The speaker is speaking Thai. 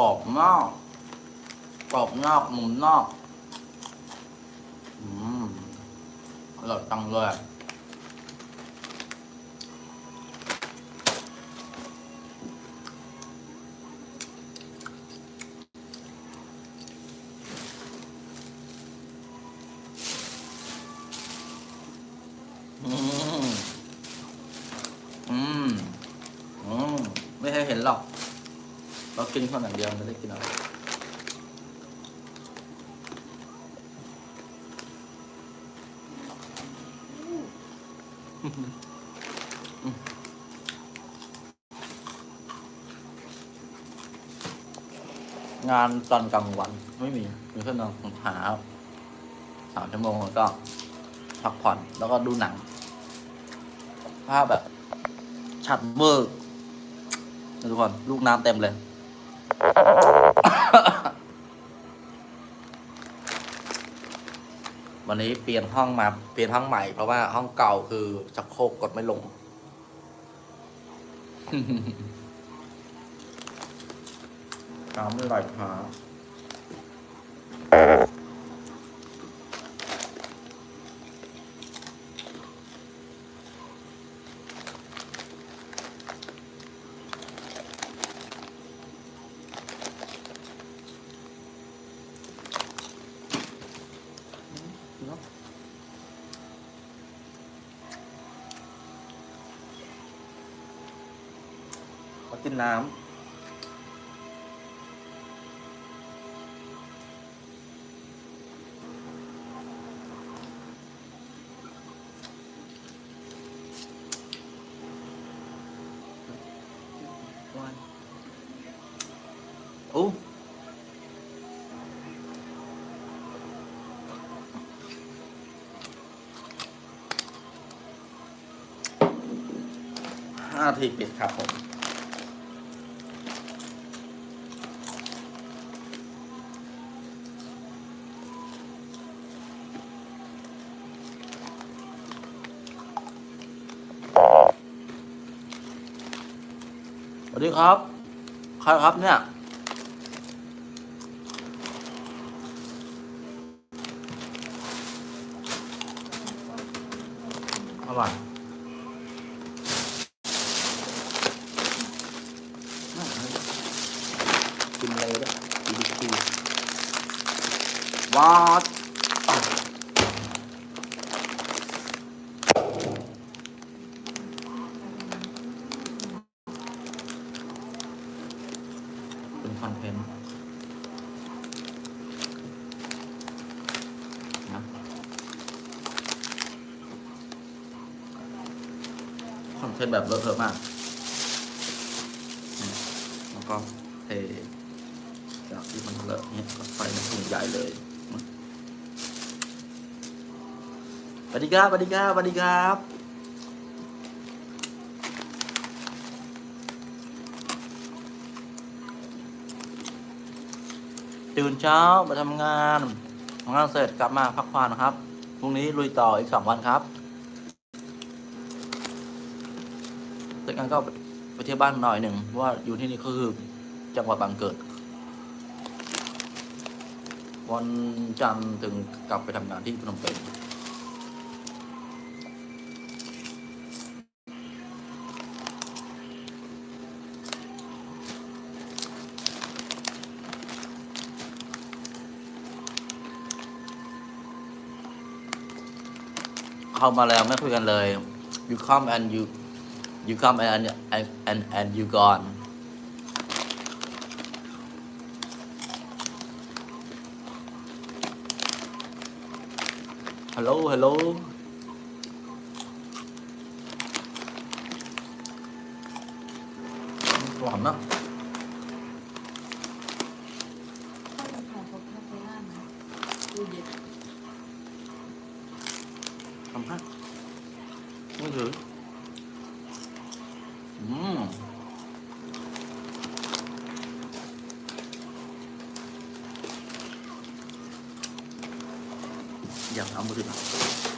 รอบมากกรอบนอกนุ่มนอกอืมอร่อยจังเลยอืม อืม อืม ไม่ให้เห็นหรอก เรากินคนอย่างเดียวไม่ได้กินอะไรงานตอนกลางวันไม่มีมีแค่ตอนเช้าสามชั่วโมงแล้วก็พักผ่อนแล้วก็ดูหนัง ภาพแบบ ชัดเวอร์ทุกคนลูกน้ำเต็มเลย วันนี้เปลี่ยนห้องมาเปลี่ยนห้องใหม่เพราะว่าห้องเก่าคือชักโครกกดไม่ลง ตามไม่ไหลพา กินน้ำโอ้ห้าทีปิดครับผม วัสดีครับ ใครครับเนี่ย อร่อยกินเลยด้วยบีบีวว้า คอนเทนต์นะคอนเทนต์แบบเลอะเทอะมาก แล้วก็เทจากที่มันเลอะเนี่ยก็ใส่ในถุงใหญ่เลยสวัสดีครับสวัสดีครับสวัสดีครับ ตื่นเช้ามาทำงานทำงานเสร็จกลับมาพักผ่อนครับพรุ่งนี้ลุยต่ออีกสองวันครับเสร็จงานก็ไปเที่ยวบ้านหน่อยหนึ่งว่าอยู่ที่นี่ก็คือจังหวัดบางเกิด วันจันทร์ถึงกลับไปทำงานที่พนมเปญ เข้ามาแล้วไม่คุยกันเลย you come and you you come and and and and you gone ฮัลโหลฮัลโหลหวานนะ ทำให้ไม่ถืออืมอยากเอามือถือมา